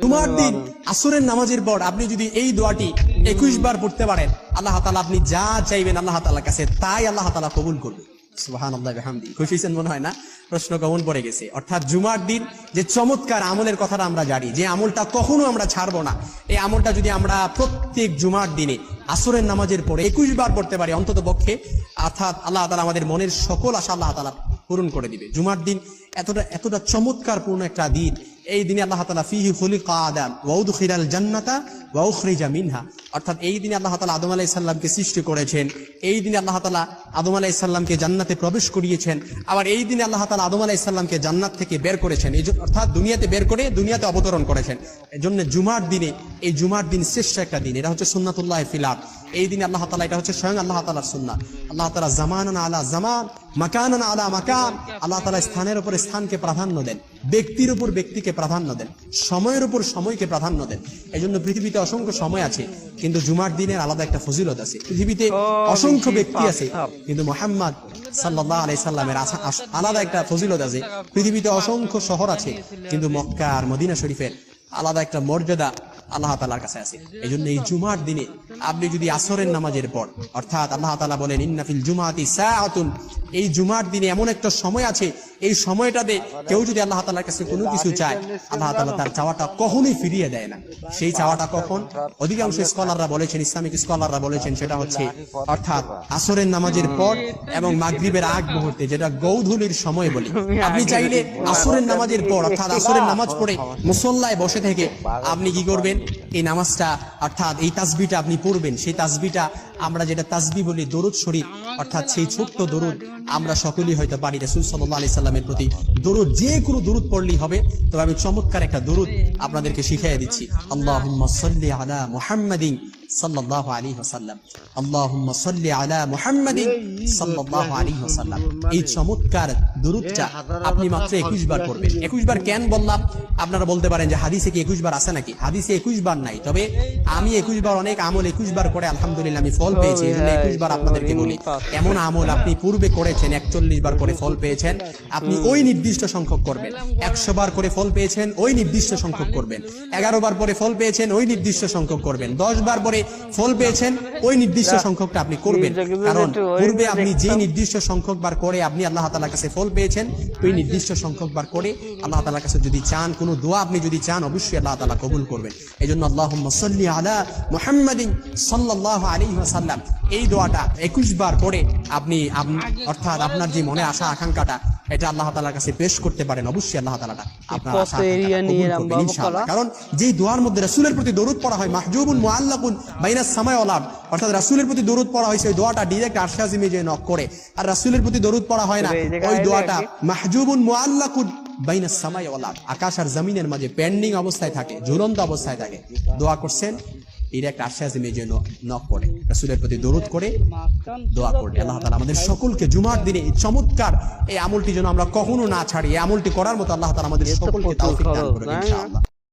তোমার দিন আসরের নামাজের পর আপনি যদি এই দোয়াটি একুশ বার পড়তে পারেন আল্লাহ তালা আপনি যা চাইবেন আল্লাহ তালার কাছে তাই আল্লাহ তালা কবুল করবে। খুশি মনে হয় না? প্রশ্ন কমন পড়ে গেছে। অর্থাৎ জুমার দিন যে চমৎকার আমলের কথাটা আমরা জানি যে আমলটা কখনো আমরা ছাড়বো না। এই আমলটা যদি আমরা প্রত্যেক জুমার দিনে আসরের নামাজের পরে একুশ বার পড়তে পারি অন্তত পক্ষে অর্থাৎ আল্লাহ তালা আমাদের মনের সকল আশা আল্লাহ তালা পূরণ করে দিবে। জুমার দিন এতটা এতটা চমৎকার পূর্ণ একটা দিন এই দিনে আল্লাহ তালা ফিহি খুলিকা আদাম ওয়াউদখিরাল জান্নাতা ওয়াউখরিজা মিনহা। অর্থাৎ এই দিনে আল্লাহ তালা আদম আলাইহিস সাল্লামকে সৃষ্টি করেছেন, এই দিনে আল্লাহ তালা আদম আলাইহিস সাল্লামকে জান্নাতে প্রবেশ করিয়েছেন, আবার এই দিনে আল্লাহ তালা আদম আলাইহিস সাল্লামকে জান্নাত থেকে বের করেছেন, এই অর্থাৎ দুনিয়াতে বের করে দুনিয়াতে অবতরণ করেছেন। এই জন্য জুমার দিনে, এই জুমার দিন শ্রেষ্ঠ একটা দিন, এটা হচ্ছে সুন্নাতুল্লাহ ফিলার এই দিনে আল্লাহ তালা এটা হচ্ছে স্বয়ং আল্লাহ তালার সুন্না আল্লাহ তালা জামান আলা জামান মাকান আলা মাকান আল্লাহ তালা স্থানের উপর স্থানকে প্রাধান্য দেন ব্যক্তির উপর ব্যক্তিকে প্রাধান্য দেন সময়ের উপর সময়কে প্রাধান্য দেন। এই জন্য পৃথিবীতে অসংখ্য সময় আছে কিন্তু জুমার দিনের আলাদা একটা ফজিলত আছে। পৃথিবীতে অসংখ্য ব্যক্তি আছে কিন্তু মোহাম্মদ সাল্লাহ আলাই সাল্লামের আলাদা একটা ফজিলত আছে। পৃথিবীতে অসংখ্য শহর আছে কিন্তু মক্কা আর মদিনা শরীফের আলাদা একটা মর্যাদা আল্লাহ তালার কাছে আছে। এই জন্য এই জুমার দিনে আপনি যদি আসরের নামাজের পর, অর্থাৎ আল্লাহ তালা বলেন ইন্নাফিল জুমাতি সাআতুন এই জুমার দিনে এমন একটা সময় আছে, এই সময়টাতে কেউ যদি আল্লাহ তালার কাছে কোনো কিছু চায়, আল্লাহ তালা তার চাওয়াটা কখনোই ফিরিয়ে দেয় না। সেই চাওয়াটা কখন? অধিকাংশ স্কলাররা বলেছেন, ইসলামিক স্কলাররা বলেছেন, সেটা হচ্ছে, অর্থাৎ আসরের নামাজের পর এবং মাগরিবের আগ মুহূর্তে, যেটা গৌধুলির সময় বলি। আপনি চাইলে আসরের নামাজের পর, অর্থাৎ আসরের নামাজ পড়ে মুসল্লায় বসে থেকে আপনি কি করবেন? এই নামাজটা, অর্থাৎ এই তাসবিটা আপনি পড়বেন, সেই তাসবিটা আমরা যেটা তাসবি বলি দরুদ শরীফ, অর্থাৎ সেই ছোট্ট দরুদ আমরা সকলেই হয়তো পারি। রাসুল সাল্লাহ আলি সাল্লামের প্রতি দরুদ, যে কোনো দরুদ পড়লেই হবে। তবে আমি চমৎকার একটা দরুদ আপনাদেরকে শিখাই দিচ্ছি। আল্লাহ আলা মুহাম্মাদিন সাল্লাল্লাহু আলাইহি ওয়াসাল্লাম। আল্লাহুম্মা সাল্লি আলা মুহাম্মাদিন সাল্লাল্লাহু আলাইহি ওয়াসাল্লাম। এই চমৎকার দরুদটা আপনি মাত্র 21 বার পড়বেন। 21 বার কেন বললাম? আপনারা বলতে পারেন যে হাদিসে কি 21 বার আছে নাকি? হাদিসে 21 বার নাই। তবে আমি 21 বার, অনেক আমল 21 বার করে আলহামদুলিল্লাহ আমি ফল পেয়েছি। এই জন্য 21 বার আপনাদেরকে বলি, এমন আমল আপনি পূর্বে করেছেন 41 বার করে ফল পেয়েছেন। আপনি ওই নির্দিষ্ট সংখ্যক করবেন। 100 বার করে ফল পেয়েছেন, ওই নির্দিষ্ট সংখ্যক করবেন। 11 বার পরে ফল পেয়েছেন, ওই নির্দিষ্ট সংখ্যক করবেন। 10 বার পরে ফল পেয়েছেন ওই নির্দিষ্ট সংখ্যকটা আপনি করবেন। কারণ পূর্বে আপনি যে নির্দিষ্ট সংখ্যক বার করে আপনি আল্লাহ তাআলার কাছে ফল পেয়েছেন ওই নির্দিষ্ট সংখ্যক বার করে আল্লাহ তাআলার কাছে যদি চান কোনো দোয়া আপনি যদি চান অবশ্যই আল্লাহ তালা কবুল করবেন। এই জন্য আল্লাহ সাল্লি আলা মুহাম্মাদিন সাল্লাল্লাহু আলাইহি ওয়াসাল্লাম। এই দোয়াটা 21 বার করে আপনি আপ- অর্থাৎ আপনার যে মনে আশা আকাঙ্ক্ষাটা এটা আল্লাহ তাআলার কাছে পেশ করতে পারেন অবশ্যই আল্লাহ আপনার বকরা? কারণ যেই দোয়ার মধ্যে রাসূলের প্রতি দরুদ পড়া হয় মাহজুবুন অর্থাৎ রাসূলের প্রতি দরুদ পড়া হয় সেই দোয়াটা আরশে আজিমে যে নক করে। আর রাসূলের প্রতি দরুদ পড়া হয় না ওই দোয়াটা। মাহজুবুন ওয়াল আকাশ আর জমিনের মাঝে পেন্ডিং অবস্থায় থাকে ঝুলন্ত অবস্থায় থাকে। দোয়া করছেন ডিরেক্ট আশ্বাস যে নক করে রাসুলের প্রতি দরুদ করে দোয়া করবে। আল্লাহ তালা আমাদের সকলকে জুমার দিনে এই চমৎকার এই আমলটি যেন আমরা কখনো না ছাড়ি এই আমলটি করার মতো আল্লাহ তালা আমাদের সকলকে তাও দান? ইনশাআল্লাহ।